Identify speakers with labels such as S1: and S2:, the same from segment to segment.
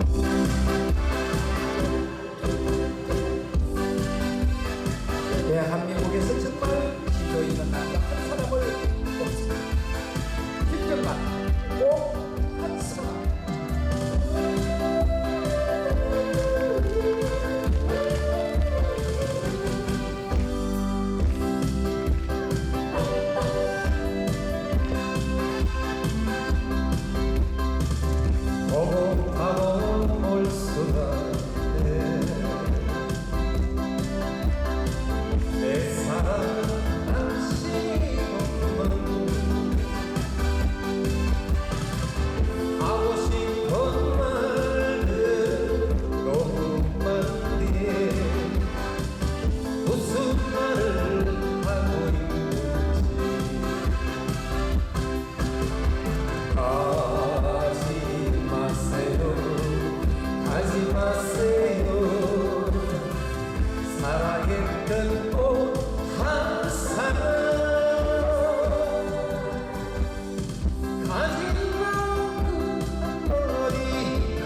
S1: Thank you.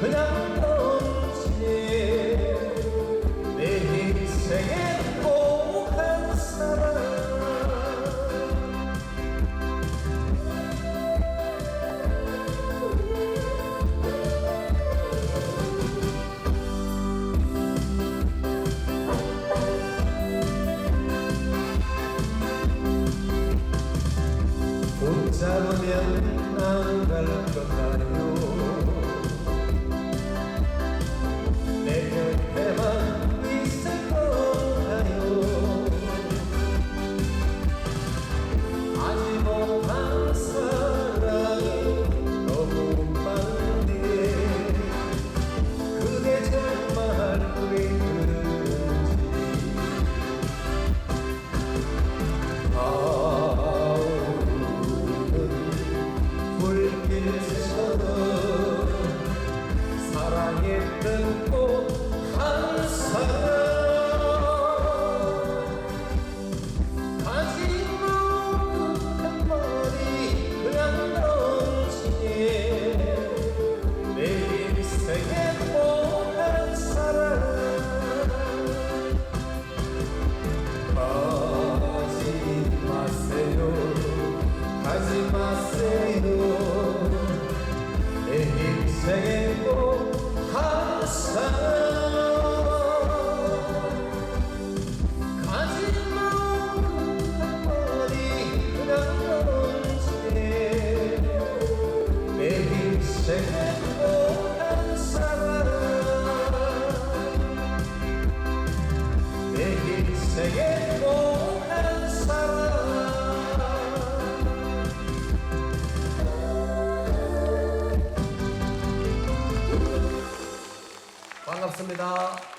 S1: 그냥 던지내 못한 사람. 혼자 보면 안갈것 같아요? 마세요 내 인생에 꼭 항상 반갑습니다.